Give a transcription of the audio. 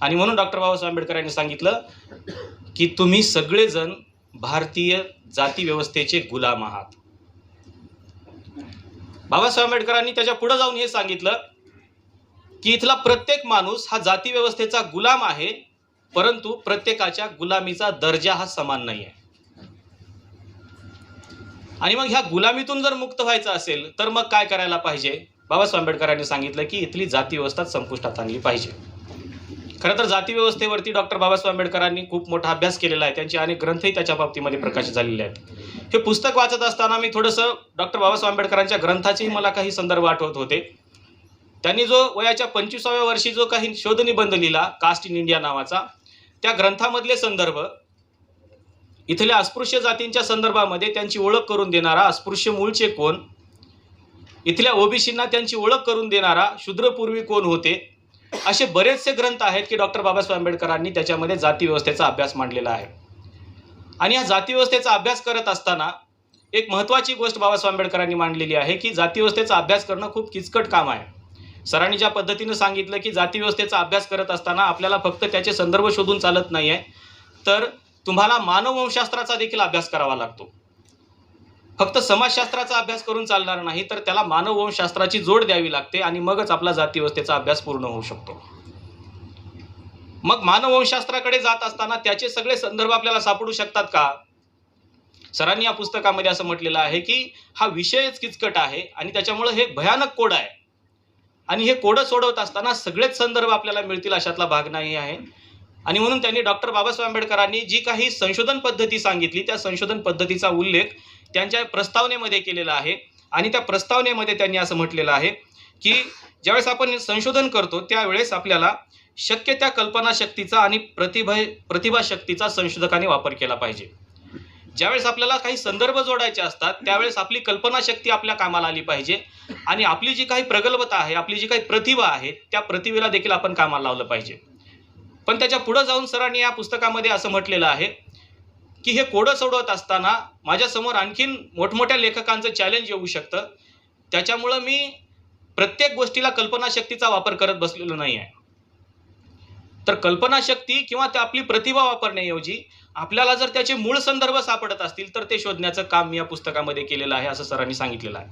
आणि म्हणून डॉक्टर बाबासाहेब आंबेडकर यांनी सांगितलं की तुम्ही सगळेजण भारतीय जाती व्यवस्थेचे गुलाम आहात. बाबासाहेब आंबेडकरांनी त्याच्या पुढे जाऊन हे सांगितलं की इथला प्रत्येक माणूस हा जाती व्यवस्थेचा गुलाम आहे परंतु प्रत्येकाच्या गुलामीचा दर्जा हा समान नाही आहे. आणि मग ह्या गुलामीतून जर मुक्त व्हायचं असेल तर मग काय करायला पाहिजे? बाबासाहेब आंबेडकरांनी सांगितलं की इथली जाती व्यवस्था संपुष्टात आणली पाहिजे. खरं तर जातीव्यवस्थेवरती डॉक्टर बाबासाहेब आंबेडकरांनी खूप मोठा अभ्यास केलेला आहे. त्यांचे अनेक ग्रंथही त्याच्या बाबतीमध्ये प्रकाशित झालेले आहेत. हे पुस्तक वाचत असताना मी थोडंसं डॉक्टर बाबासाहेब आंबेडकरांच्या ग्रंथाचेही मला काही संदर्भ आठवत होते. त्यांनी जो वयाच्या पंचवीसाव्या वर्षी जो काही शोधनिबंध लिहिला कास्ट इन इंडिया नावाचा त्या ग्रंथामधले संदर्भ इथल्या अस्पृश्य जातींच्या संदर्भामध्ये त्यांची ओळख करून देणारा अस्पृश्य मूळचे कोण इथल्या ओबीसींना त्यांची ओळख करून देणारा शूद्रपूर्वी कोण होते असे बरेचसे ग्रंथ आहेत की डॉक्टर बाबासाहेब आंबेडकरांनी त्याच्यामध्ये जाती व्यवस्थेचा अभ्यास मांडलेला आहे. आणि या जातीव्यवस्थेचा अभ्यास करत असताना एक महत्त्वाची गोष्ट बाबासाहेब आंबेडकरांनी मांडलेली आहे की जातीव्यवस्थेचा अभ्यास करणं खूप किचकट काम आहे. सरांनी ज्या पद्धतीनं सांगितलं की जातीव्यवस्थेचा अभ्यास करत असताना आपल्याला फक्त त्याचे संदर्भ शोधून चालत नाही आहे तर तुम्हाला मानववंशास्त्राचा देखील अभ्यास करावा लागतो. फक्त समाजशास्त्राचा अभ्यास करून चालणार नाही तर त्याला मानववंशास्त्राची जोड द्यावी लागते आणि मगच आपला जातीव्यवस्थेचा अभ्यास पूर्ण होऊ शकतो. मग मानववंशास्त्राकडे जात असताना त्याचे सगळे संदर्भ आपल्याला सापडू शकतात का? सरांनी या पुस्तकामध्ये असं म्हटलेलं आहे की हा विषयच किचकट आहे आणि त्याच्यामुळे हे भयानक कोड आहे. आणि हे कोडं सोडवत असताना सगळेच संदर्भ आपल्याला मिळतील अशातला भाग नाही आहे. आणि म्हणून त्यांनी डॉक्टर बाबासाहेब आंबेडकरांनी जी काही संशोधन पद्धती सांगितली त्या संशोधन पद्धतीचा उल्लेख त्यांच्या प्रस्तावनेमध्ये केलेला आहे. आणि त्या प्रस्तावनेमध्ये त्यांनी असं म्हटलेलं आहे की ज्यावेळेस आपण संशोधन करतो त्यावेळेस आपल्याला शक्य त्या कल्पनाशक्तीचा आणि प्रतिभा प्रतिभाशक्तीचा संशोधकाने वापर केला पाहिजे. ज्यावेळेस आपल्याला काही संदर्भ जोडायचे असतात त्यावेळेस आपली कल्पनाशक्ती आपल्या कामाला आली पाहिजे. आणि आपली जी काही प्रगल्भता आहे आपली जी काही प्रतिभा आहे त्या प्रतिभेला देखील आपण कामाला लावलं पाहिजे. पण त्याच्या पुढं जाऊन सरांनी या पुस्तकामध्ये असं म्हटलेलं आहे की हे कोडं सोडवत असताना माझ्यासमोर आणखीन मोठमोठ्या लेखकांचं चॅलेंज येऊ शकतं. त्याच्यामुळं मी प्रत्येक गोष्टीला कल्पनाशक्तीचा वापर करत बसलेलो नाही आहे तर कल्पनाशक्ती किंवा त्या आपली प्रतिभा वापरण्याऐवजी आपल्याला जर त्याचे मूळ संदर्भ सापडत असतील तर ते शोधण्याचं काम मी या पुस्तकामध्ये केलेलं आहे असं सरांनी सांगितलेलं आहे.